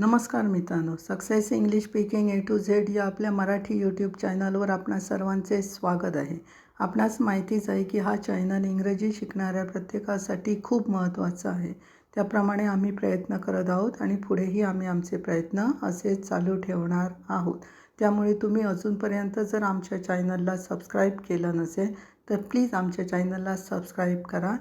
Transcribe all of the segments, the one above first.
नमस्कार मित्रांनो success English speaking A to Z या आपल्या मराठी यूट्यूब चॅनलवर आपणा सर्वांचे स्वागत आहे. आपणास माहितीच आहे की हा चॅनल इंग्रजी शिकणाऱ्या प्रत्येकासाठी खूप महत्त्वाचा आहे. त्याप्रमाणे आम्ही प्रयत्न करत आहोत आणि पुढेही आम्ही आमचे प्रयत्न असेच चालू ठेवणार आहोत. त्यामुळे तुम्ही अजूनपर्यंत जर आमच्या चॅनलला सबस्क्राईब केलं नसेल तर प्लीज आमच्या चॅनलला सबस्क्राईब करा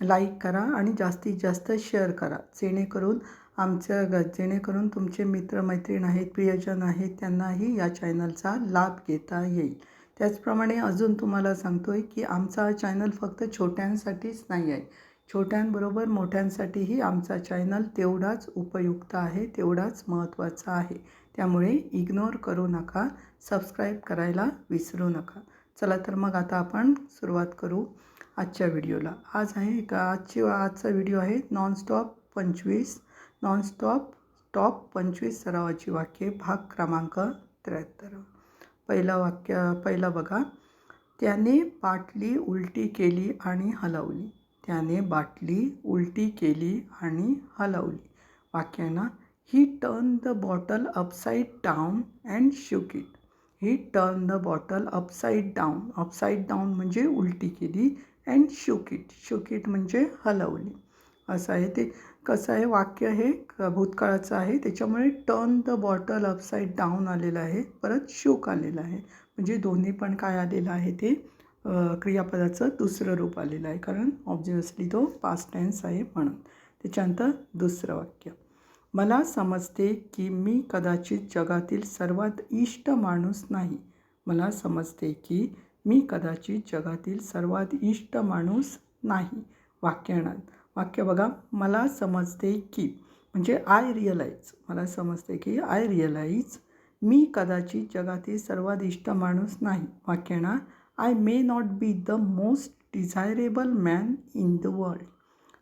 लाईक करा आणि जास्तीत जास्त शेअर करा. जेणेकरून आमच्या ग जेणेकरून तुमचे मित्रमैत्रीण आहेत प्रियजन आहेत त्यांनाही या चॅनलचा लाभ घेता येईल. त्याचप्रमाणे अजून तुम्हाला सांगतो आहे की आमचा हा चॅनल फक्त छोट्यांसाठीच नाही आहे. छोट्यांबरोबर मोठ्यांसाठीही आमचा चॅनल तेवढाच उपयुक्त आहे तेवढाच महत्त्वाचा आहे. त्यामुळे इग्नोर करू नका सबस्क्राईब करायला विसरू नका. चला तर मग आता आपण सुरुवात करू आजच्या व्हिडिओला आज आहे का आजची आजचा व्हिडिओ आहे नॉनस्टॉप पंचवीस. नॉनस्टॉप टॉप पंचवीस सरावाची वाक्ये भाग क्रमांक त्र्याहत्तर. पहिलं वाक्य पहिलं बघा. त्याने बाटली उलटी केली आणि हलवली. त्याने बाटली उलटी केली आणि हलवली. वाक्यानं he turn the bottle upside down and shook it he turn the bottle upside down upside down म्हणजे उलटी केली and shook it shook it म्हणजे हलवली. असं आहे. ते कसं आहे वाक्य हे क- भूतकाळाचं आहे. त्याच्यामुळे turn the bottle upside down आलेलं आहे. परत शोक आलेलं आहे. म्हणजे दोन्ही पण काय आलेलं आहे ते क्रियापदाचं दुसरं रूप आलेलं आहे. कारण ऑब्झियसली तो पास्ट टेन्स आहे म्हणून. त्याच्यानंतर दुसरं वाक्य. मला समजते की मी कदाचित जगातील सर्वात इष्ट माणूस नाही. मला समजते की मी कदाचित जगातील सर्वात इष्ट माणूस नाही. वाक्यानं वाक्य बघा मला समजते की म्हणजे आय रिअलाईज मला समजते की आय रिअलाईज मी कदाचित जगातील सर्वाधिष्ट माणूस नाही. वाक्यानं I may not be the most desirable man in the world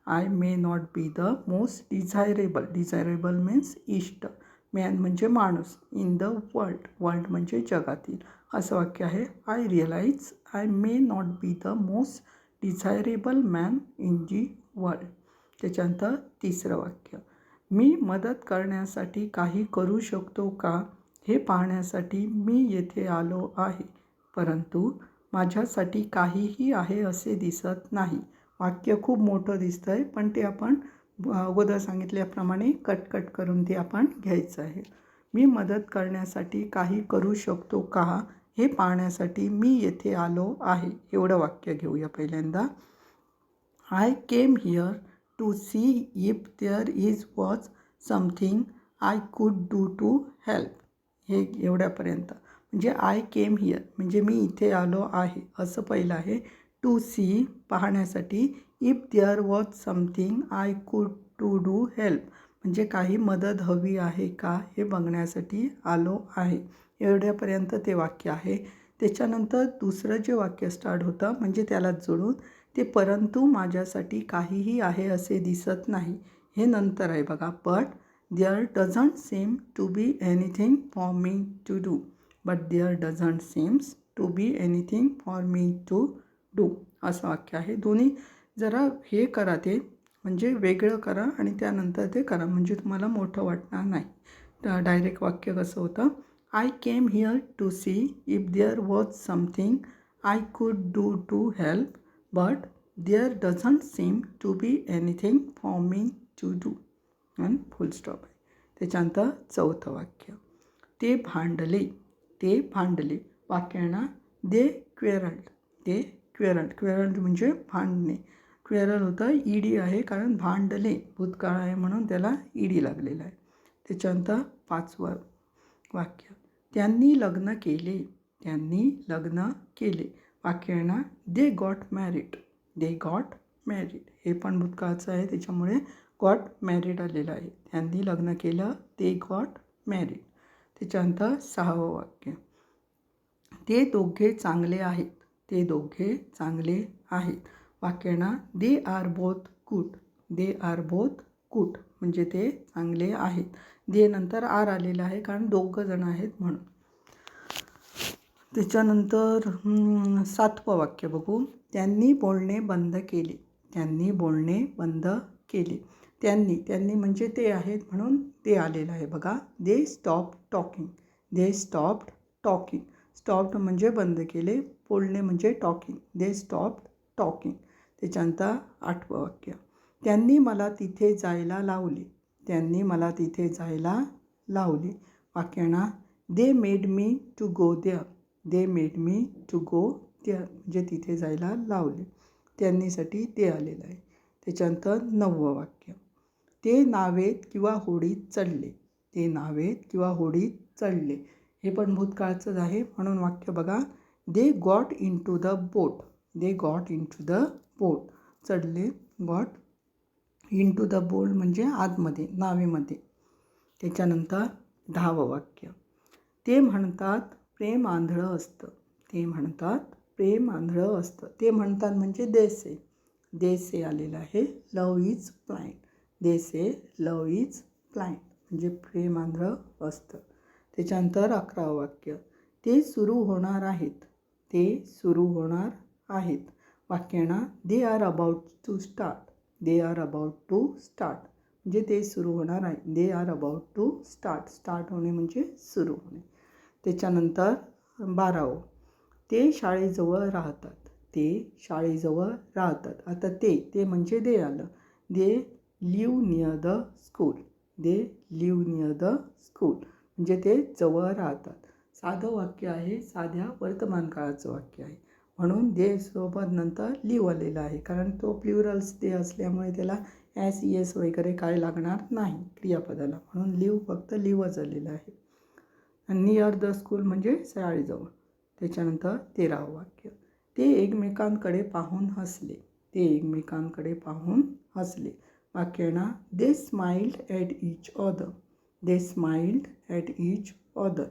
I may not be the most desirable desirable means इष्ट. मॅन म्हणजे माणूस. इन द वर्ल्ड वर्ल्ड म्हणजे जगातील. असं वाक्य आहे. I realize I may not be the most desirable man in the world त्याच्यानंतर तिसरं वाक्य. मी मदत करण्यासाठी काही करू शकतो का? हे पाहण्यासाठी मी येथे आलो आहे. परंतु माझ्यासाठी काहीही आहे असे दिसत नाही. वाक्य खूप मोठं दिसतं आहे पण ते आपण अगोदर सांगितल्याप्रमाणे कट कट करून ते आपण घ्यायचं आहे. मी मदत करण्यासाठी काही करू शकतो का? हे पाहण्यासाठी मी येथे आलो आहे. एवढं वाक्य घेऊया पहिल्यांदा. I came here to see if there is was something I could do to help हे एवढ्यापर्यंत. म्हणजे आय केम हिअर म्हणजे मी इथे आलो आहे. असं पहिलं आहे. टू सी पाहण्यासाठी if there was something I could to do help म्हणजे काही मदत हवी आहे का हे बघण्यासाठी आलो आहे. एवढ्यापर्यंत ते वाक्य आहे. त्याच्यानंतर दुसरं जे वाक्य स्टार्ट होतं म्हणजे त्याला जोडून ते परंतु माझ्यासाठी काहीही आहे असे दिसत नाही. हे नंतर आहे बघा. But there doesn't seem to be anything for me to do but there doesn't seems to be anything for me to do असं वाक्य आहे. दोन्ही जरा हे करा ते. म्हणजे वेगळं करा आणि त्यानंतर ते करा. म्हणजे तुम्हाला मोठं वाटणार नाही. डायरेक्ट वाक्य कसं होतं? I came here to see if there was something I could do to help but there doesn't seem to be anything for me to do and full stop आहे त्याच्यानंतर चौथं वाक्य. ते भांडले. ते भांडले. वाक्याना दे क्वेरल्ड ते क्वेरल्ड क्वेरल्ड म्हणजे भांडणे. क्वेरल होतं ईडी आहे कारण भांडले. भूतकाळ आहे म्हणून त्याला ईडी लागलेला आहे. त्याच्यानंतर पाचवं वाक्य. त्यांनी लग्न केले. त्यांनी लग्न केले. वाक्याना they got married they got married हे पण भूतकाळचं आहे. त्याच्यामुळे गॉट मॅरिड आलेलं आहे. त्यांनी लग्न केलं. ते गॉट मॅरिड त्याच्यानंतर सहावं वाक्य. ते दोघे चांगले आहेत. ते दोघे चांगले आहेत. वाक्यांना दे आर बोथ कूट दे आर बोथ कूट म्हणजे ते चांगले आहेत. नंतर आर आलेलं आहे कारण दोघं जण आहेत म्हणून. त्याच्यानंतर सातवं वाक्य बघू. त्यांनी बोलणे बंद केले. त्यांनी बोलणे बंद केले. त्यांनी त्यांनी म्हणजे ते आहेत म्हणून ते आलेलं आहे बघा. They stop talking they stopped talking stopped म्हणजे बंद केले. बोलणे म्हणजे टॉकिंग दे स्टॉप टॉकिंग त्याच्यानंतर आठवं वाक्य. त्यांनी मला तिथे जायला लावले. त्यांनी मला तिथे जायला लावले. वाक्यांना they made me to go there. They made me to go there. म्हणजे तिथे जायला लावले. त्यांनीसाठी ते आलेलं आहे. त्याच्यानंतर नववं वाक्य. ते नावेत किंवा होडीत चढले. ते नावेत किंवा होडीत चढले. हे पण भूतकाळचंच आहे. म्हणून वाक्य बघा. They got in to the boat. They got in to the boat. चढले got in to the boat म्हणजे आतमध्ये नावेमध्ये. त्याच्यानंतर दहावं वाक्य. ते म्हणतात प्रेम आंधळं असतं. ते म्हणतात प्रेम आंधळं असतं. ते म्हणतात म्हणजे देसे. देसे आलेलं आहे लव इज प्लाइंट देसे लव इज प्लाइंट म्हणजे प्रेम आंधळं असतं. त्याच्यानंतर अकरावं वाक्य. ते सुरू होणार आहेत. ते सुरू होणार आहेत. वाक्यांना they are about to start they are about to start म्हणजे ते सुरू होणार आहे. They are about to start start होणे म्हणजे सुरू होणे. त्याच्यानंतर बारावं. ते शाळेजवळ राहतात. ते शाळेजवळ राहतात. आता ते ते म्हणजे दे आलं. They live near the school they live near the school म्हणजे ते जवळ राहतात. साधं वाक्य आहे. साध्या वर्तमान काळाचं वाक्य आहे. म्हणून दे सोबत नंतर लिव आलेलं आहे. कारण तो प्ल्युरल्स दे असल्यामुळे त्याला ॲस एस वगैरे काय लागणार नाही क्रियापदाला. म्हणून लिव फक्त लिवच आलेलं आहे. आणि नियर द स्कूल म्हणजे शाळेजवळ. त्याच्यानंतर तेरावं वाक्य. ते एकमेकांकडे पाहून हसले. ते एकमेकांकडे पाहून हसले. वाक्याना they smiled at each other they smiled at each other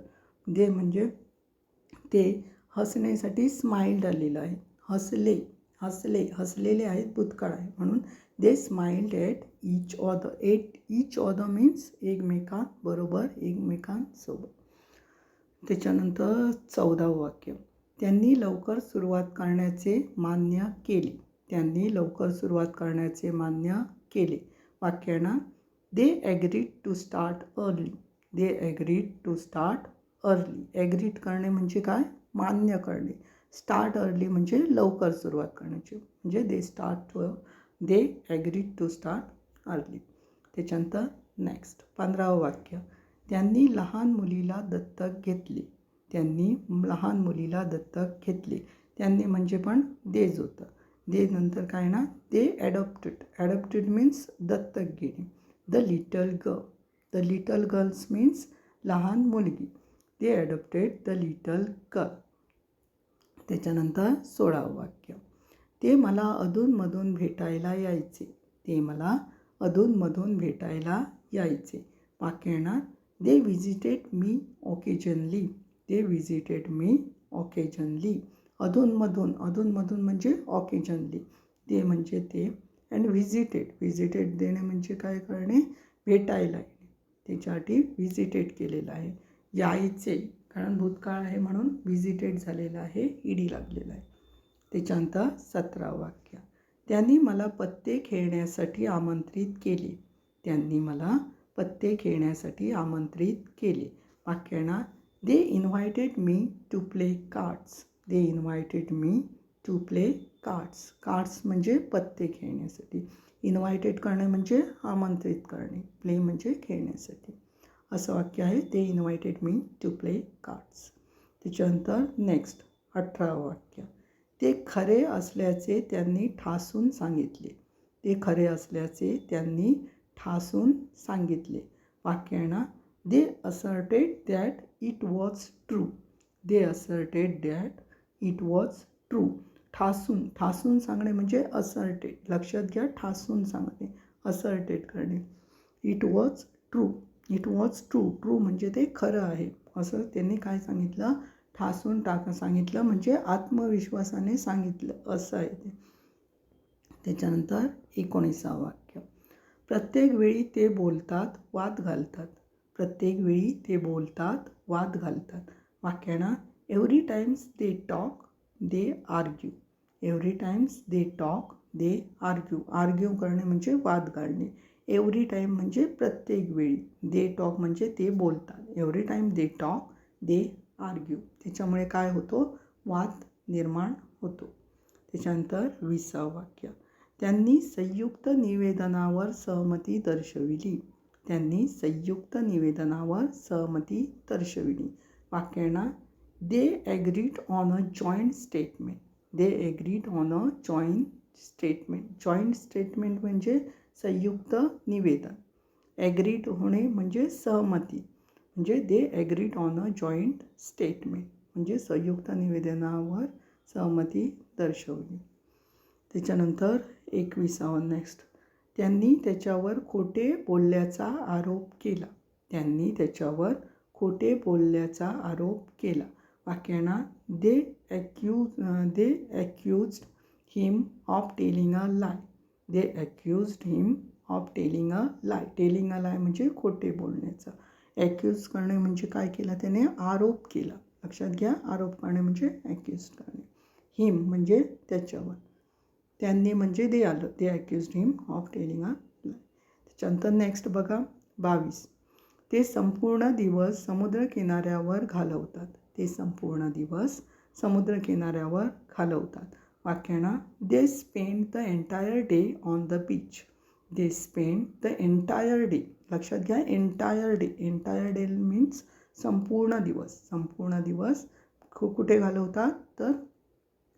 they म्हणजे ते हसण्यासाठी स्माइल्ड आलेलं आहे. हसले हसले हसलेले आहेत भूतकाळ आहे म्हणून they smiled at each other at each other means एकमेकांबरोबर एकमेकांसोबत त्याच्यानंतर चौदावं वाक्य. त्यांनी लवकर सुरुवात करण्याचे मान्य केले. त्यांनी लवकर सुरुवात करण्याचे मान्य केले. वाक्यांना they agreed to start early they agreed to start early agreed करणे म्हणजे काय? मान्य करणे. स्टार्ट अर्ली म्हणजे लवकर सुरुवात करण्याची. म्हणजे they start they agreed to start early त्याच्यानंतर नेक्स्ट पंधरावं वाक्य. त्यांनी लहान मुलीला दत्तक घेतले. त्यांनी लहान मुलीला दत्तक घेतले. त्यांनी म्हणजे पण देज होतं. दे नंतर काय ना दे ॲडॉप्टेड ॲडॉप्टेड मीन्स दत्तक घेणे. The little girl the little girls means लहान मुलगी. They adopted the little cup त्याच्यानंतर सोळावं वाक्य. ते मला अधूनमधून भेटायला यायचे. ते मला अधूनमधून भेटायला यायचे. वाक्य येणार they visited me occasionally they visited me occasionally अधूनमधून अधूनमधून म्हणजे ऑकेजनली ते म्हणजे ते. अँड व्हिजिटेड व्हिजिटेड देणे म्हणजे काय करणे? भेटायला येणे. त्याच्यासाठी व्हिजिटेड केलेलं आहे. यायचे कारण भूतकाळ आहे म्हणून व्हिजिटेड झालेलं आहे ईडी लागलेलं आहे. त्याच्यानंतर सतरा वाक्य. त्यांनी मला पत्ते खेळण्यासाठी आमंत्रित केले. त्यांनी मला पत्ते खेळण्यासाठी आमंत्रित केले. वाक्यांना they invited me to play cards they invited me to play cards cards म्हणजे पत्ते खेळण्यासाठी. इन्व्हायटेड करणे म्हणजे आमंत्रित करणे. प्ले म्हणजे खेळण्यासाठी. असं वाक्य आहे ते invited me to play cards त्याच्यानंतर नेक्स्ट अठरावं वाक्य. ते खरे असल्याचे त्यांनी ठासून सांगितले. ते खरे असल्याचे त्यांनी ठासून सांगितले. वाक्याना they asserted that it was true they asserted that it was true ठासून ठासून सांगणे म्हणजे असर्टेड लक्षात घ्या ठासून सांगणे असर्टेड करणे. It was true it was true true म्हणजे ते खरं आहे. असं त्यांनी काय सांगितलं? ठासून टाक सांगितलं म्हणजे आत्मविश्वासाने सांगितलं. असं आहे ते. त्याच्यानंतर एकोणीसा वाक्य. प्रत्येक वेळी ते बोलतात वाद घालतात. प्रत्येक वेळी ते बोलतात वाद घालतात. वाक्याना every times they talk they argue every times they talk they argue argue करणे म्हणजे वाद घालणे. एव्हरी टाईम म्हणजे प्रत्येक वेळी. दे टॉक म्हणजे ते बोलतात. Every time they talk they argue त्याच्यामुळे काय होतो? वाद निर्माण होतो. त्याच्यानंतर विसावं वाक्य त्यांनी संयुक्त निवेदनावर सहमती दर्शविली. त्यांनी संयुक्त निवेदनावर सहमती दर्शविली. वाक्यांना they agreed on a joint statement they agreed on a joint statement joint statement म्हणजे संयुक्त निवेदन. ॲग्रीड होणे म्हणजे सहमती. म्हणजे they agreed on a joint statement म्हणजे संयुक्त निवेदनावर सहमती दर्शवली. त्याच्यानंतर एकविसावं नेक्स्ट त्यांनी त्याच्यावर खोटे बोलल्याचा आरोप केला. त्यांनी त्याच्यावर खोटे बोलल्याचा आरोप केला. वाक्यांना they accuse they accused him of telling a lie they accused him of telling a lie telling a lie म्हणजे खोटे बोलण्याचं. ॲक्यूज करणे म्हणजे काय केलं त्याने? आरोप केला. लक्षात घ्या आरोप करणे म्हणजे ॲक्यूज करणे. हिम म्हणजे त्याच्यावर. त्यांनी म्हणजे दे आलं they accused him of telling a lie त्याच्यानंतर नेक्स्ट बघा बावीस. ते संपूर्ण दिवस समुद्र किनाऱ्यावर घालवतात. ते संपूर्ण दिवस समुद्र किनाऱ्यावर घालवतात. वाक्यांना they spend the entire day on the beach they spend the entire day लक्षात घ्या entire day entire day means संपूर्ण दिवस. संपूर्ण दिवस कु कुठे घालवतात? तर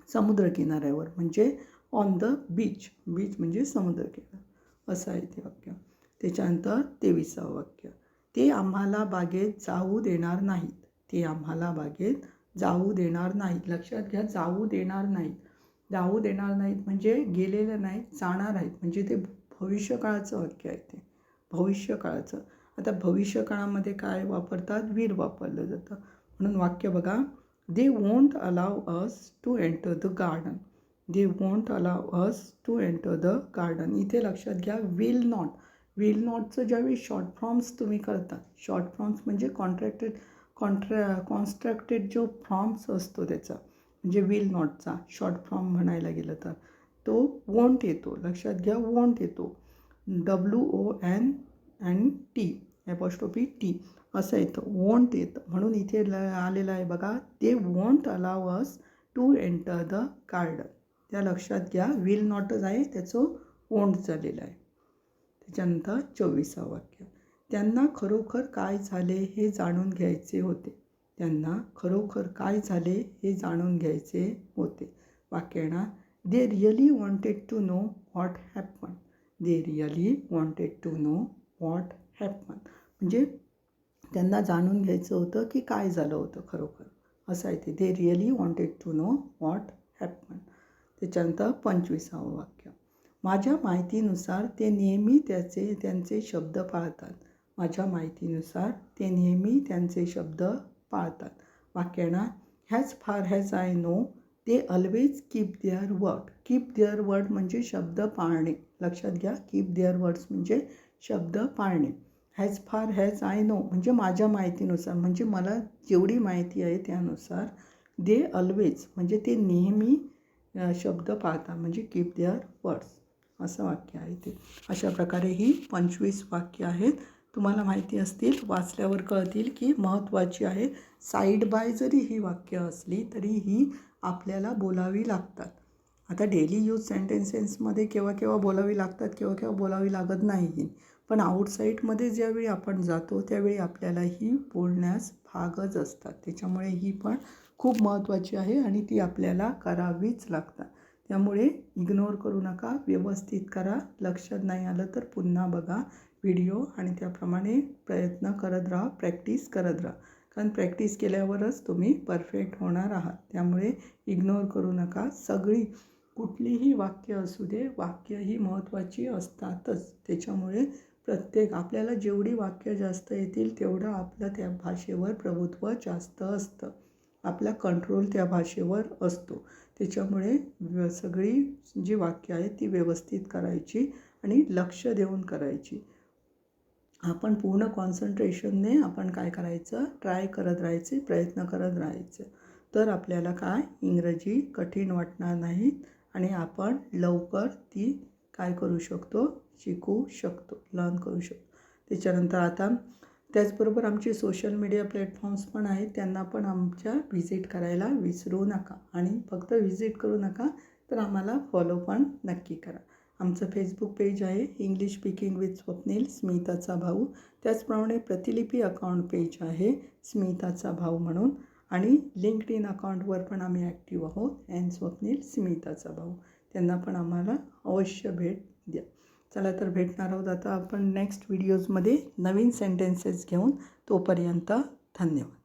समुद्रकिनाऱ्यावर म्हणजे ऑन द बीच बीच म्हणजे समुद्रकिनारा असं आहे ते वाक्य. त्याच्यानंतर तेविसावं वाक्य. ते आम्हाला बागेत जाऊ देणार नाहीत. ते आम्हाला बागेत जाऊ देणार नाहीत. लक्षात घ्या जाऊ देणार नाहीत. जाऊ देणार नाहीत म्हणजे गेलेले नाहीत जाणार आहेत. म्हणजे ते भविष्यकाळाचं वाक्य आहे ते. भविष्यकाळाचं. आता भविष्यकाळामध्ये काय वापरतात? वीर वापरलं जातं. म्हणून वाक्य बघा. They won't allow us to enter the garden they won't allow us to enter the garden इथे लक्षात घ्या विल नॉट विल नॉटचं ज्यावेळी शॉर्ट फॉर्म्स तुम्ही करता शॉर्ट फॉर्म्स म्हणजे कॉन्ट्रॅक्टेड कॉन्ट्रॅ कॉन्स्ट्रक्टेड जो फॉर्म्स असतो त्याचा. म्हणजे विल नॉटचा शॉर्ट फॉर्म म्हणायला गेलं तर तो वोंट येतो. लक्षात घ्या वोंट येतो. W O N and T apostrophe T असं येतं. वोंट येतं. म्हणून इथे ल आलेलं आहे बघा. ते won't allow us to enter the garden त्या लक्षात घ्या विल नॉटच आहे. त्याचं वोंट झालेलं आहे. त्याच्यानंतर चोवीसा वाक्य. त्यांना खरोखर काय झाले हे जाणून घ्यायचे होते. त्यांना खरोखर काय झाले हे जाणून घ्यायचे होते. वाक्याना they really wanted to know what happen they really wanted to know what happen म्हणजे त्यांना जाणून घ्यायचं होतं की काय झालं होतं खरोखर. असं आहे ते. They really wanted to know what happen त्याच्यानंतर पंचवीसावं वाक्य. माझ्या माहितीनुसार ते नेहमी त्याचे त्यांचे शब्द पाळतात माझ्या माहितीनुसार ते नेहमी त्यांचे शब्द पाळतात. वाक्यांना has far has I know they always keep their word keep their word म्हणजे शब्द पाळणे. लक्षात घ्या कीप देअर वर्ड्स म्हणजे शब्द पाळणे. Has far has I no म्हणजे माझ्या माहितीनुसार म्हणजे मला जेवढी माहिती आहे त्यानुसार दे ऑलवेज म्हणजे ते नेहमी शब्द पाळतात म्हणजे कीप देअर वर्ड्स असं वाक्य आहे ते. अशा प्रकारे ही पंचवीस वाक्य आहेत. तुम्हाला माहिती असतील वाचल्यावर कळतील की महत्त्वाची आहे. साईड बाय जरी ही वाक्य असली तरी ही आपल्याला बोलावी लागतात. आता डेली यूज सेंटेन्सेसमध्ये केव्हा केव्हा बोलावी लागतात केव्हा केव्हा बोलावी लागत नाही पण आउटसाईडमध्ये ज्यावेळी आपण जातो त्यावेळी आपल्याला ही बोलण्यास भागच असतात. त्याच्यामुळे ही पण खूप महत्त्वाची आहे आणि ती आपल्याला करावीच लागतात. त्यामुळे इग्नोर करू नका व्यवस्थित करा. लक्षात नाही आलं तर पुन्हा बघा. व्हिडिओ आणि त्याप्रमाणे प्रयत्न करत राहा प्रॅक्टिस करत राहा. कारण प्रॅक्टिस केल्यावरच तुम्ही परफेक्ट होणार आहात. त्यामुळे इग्नोर करू नका. सगळी कुठलीही वाक्य असू दे वाक्य ही महत्त्वाची असतातच. त्याच्यामुळे प्रत्येक आपल्याला जेवढी वाक्य जास्त येतील तेवढं आपलं त्या भाषेवर प्रभुत्व जास्त असतं. आपला कंट्रोल त्या भाषेवर असतो. त्याच्यामुळे सगळी जी वाक्य आहेत ती व्यवस्थित करायची आणि लक्ष देऊन करायची. आपण पूर्ण कॉन्सन्ट्रेशनने आपण काय करायचं? ट्राय करत राहायचे प्रयत्न करत राहायचे. तर आपल्याला काय? इंग्रजी कठीण वाटणार नाही आणि आपण लवकर ती काय करू शकतो? शिकू शकतो लर्न करू शकतो. त्याच्यानंतर आता त्याचबरोबर आमचे सोशल मीडिया प्लॅटफॉर्म्स पण आहेत. त्यांना पण आमच्या व्हिजिट करायला विसरू नका. आणि फक्त व्हिजिट करू नका तर आम्हाला फॉलो पण नक्की करा. आमचं फेसबुक पेज आहे इंग्लिश स्पीकिंग विथ स्वप्नील स्मिताचा भाऊ. त्याचप्रमाणे प्रतिलिपी अकाउंट पेज आहे स्मिताचा भाऊ म्हणून. आणि लिंक्ड इन अकाउंटवर पण आम्ही ॲक्टिव्ह आहोत अँड स्वप्नील स्मिताचा भाऊ. त्यांना पण आम्हाला अवश्य भेट द्या. चला तर भेटणार आहोत आता आपण नेक्स्ट व्हिडिओजमध्ये नवीन सेंटेन्सेस घेऊन. तोपर्यंत धन्यवाद.